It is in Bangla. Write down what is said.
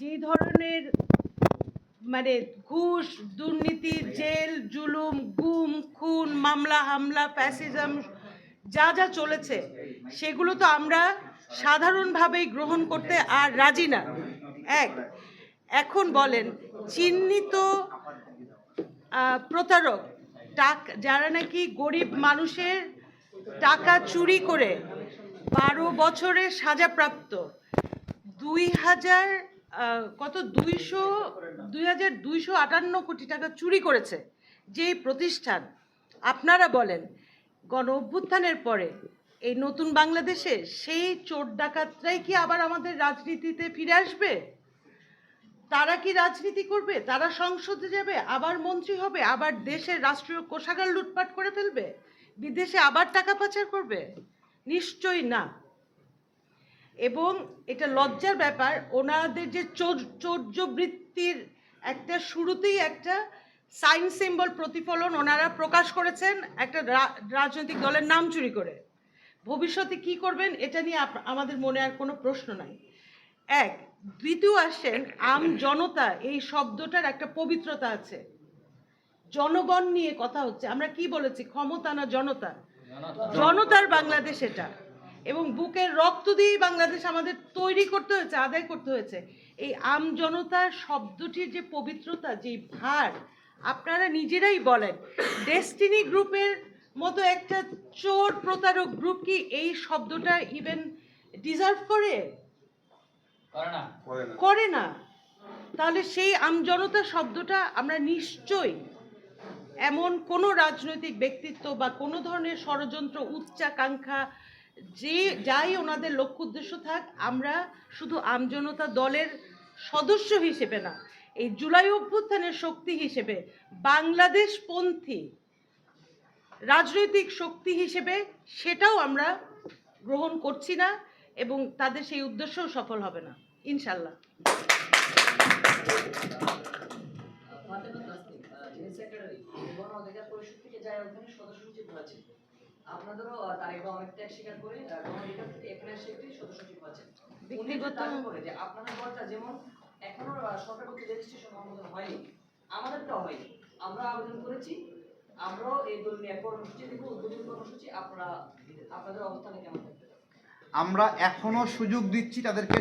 যে ধরনের মানে ঘুষ দুর্নীতি জেল, জুলুম, গুম, খুন, মামলা, হামলা, ফ্যাসিজম, যা যা চলেছে, সেগুলো তো আমরা সাধারণভাবেই গ্রহণ করতে আর রাজি না। এক, এখন বলেন, চিহ্নিত প্রতারক, টাক, যারা নাকি গরিব মানুষের টাকা চুরি করে বারো বছরের সাজাপ্রাপ্ত, দুই হাজার কত? দুইশো দুই হাজার দুইশো আটান্ন কোটি টাকা চুরি করেছে যে প্রতিষ্ঠান। আপনারা বলেন, গণ অভ্যুত্থানের পরে এই নতুন বাংলাদেশে সেই চোর ডাকাতরাই কি আবার আমাদের রাজনীতিতে ফিরে আসবে? তারা কি রাজনীতি করবে? তারা সংসদে যাবে, আবার মন্ত্রী হবে, আবার দেশের রাষ্ট্রীয় কোষাগার লুটপাট করে ফেলবে, বিদেশে আবার টাকা পাচার করবে? নিশ্চয়ই না। এবং এটা লজ্জার ব্যাপার ওনাদের যে চৌর- চৌর্যবৃত্তির একটা শুরুতেই একটা সাইন সিম্বল প্রতিফলন ওনারা প্রকাশ করেছেন একটা রাজনৈতিক দলের নাম চুরি করে। ভবিষ্যতে কি করবেন এটা নিয়ে আমাদের মনে আর কোনো প্রশ্ন নাই। এক দ্বিতীয় আসেন আম জনতা এই শব্দটার একটা পবিত্রতা আছে। জনগণ নিয়ে কথা হচ্ছে। আমরা কি বলেছি? ক্ষমতা না জনতা। জনতার বাংলাদেশ এটা। এবং বুকের রক্ত দিয়েই বাংলাদেশ আমাদের তৈরি করতে হয়েছে আদায় করতে হয়েছে। এই আম জনতার শব্দটির যে পবিত্রতা যে ভার আপনারা নিজেরাই বলেন ডেস্টিনি গ্রুপের মতো একটা চোর প্রতারক গ্রুপ কি এই শব্দটা ইভেন ডিজার্ভ করে? করে না। তাহলে সেই আমজনতা শব্দটা আমরা নিশ্চয়ই এমন কোনো রাজনৈতিক ব্যক্তিত্ব বা কোনো ধরনের ষড়যন্ত্র উচ্চাকাঙ্ক্ষা যে যাই ওনাদের লক্ষ্য উদ্দেশ্য থাক, আমরা শুধু আমজনতা দলের সদস্য হিসেবে না, এই জুলাই অভ্যুত্থানের শক্তি হিসেবে, বাংলাদেশপন্থী রাজনৈতিক শক্তি হিসেবে সেটাও আমরা গ্রহণ করছি না এবং তাদের সেই উদ্দেশ্যও সফল হবে না, ইনশাল্লাহ। সেক্রেটারি অধিকার পরিষদ থেকে ওখানে সদস্য হয়েছে। আপনাদেরও তারেক রহমান ত্যাগ স্বীকার করে আহ, গণ অধিকার থেকে এখানে এসে একটি সদস্য সচিব হয়েছে। উনি ব্যক্তিগত- দাবি করে যে আপনাদের দলটা যেমন এখনও সরকার কর্তৃক রেজিস্ট্রেশন অনুমোদন হয়নি আমাদেরটাও হয়নি। আমরা আবেদন করেছি আমরাও এই দল নিয়ে কর্মসূচি দিব উদ্বোধন কর্মসূচি আপনারা আপনাদের অবস্থানে কেমন থাকবে? আমরা এখনও সুযোগ দিচ্ছি তাদেরকে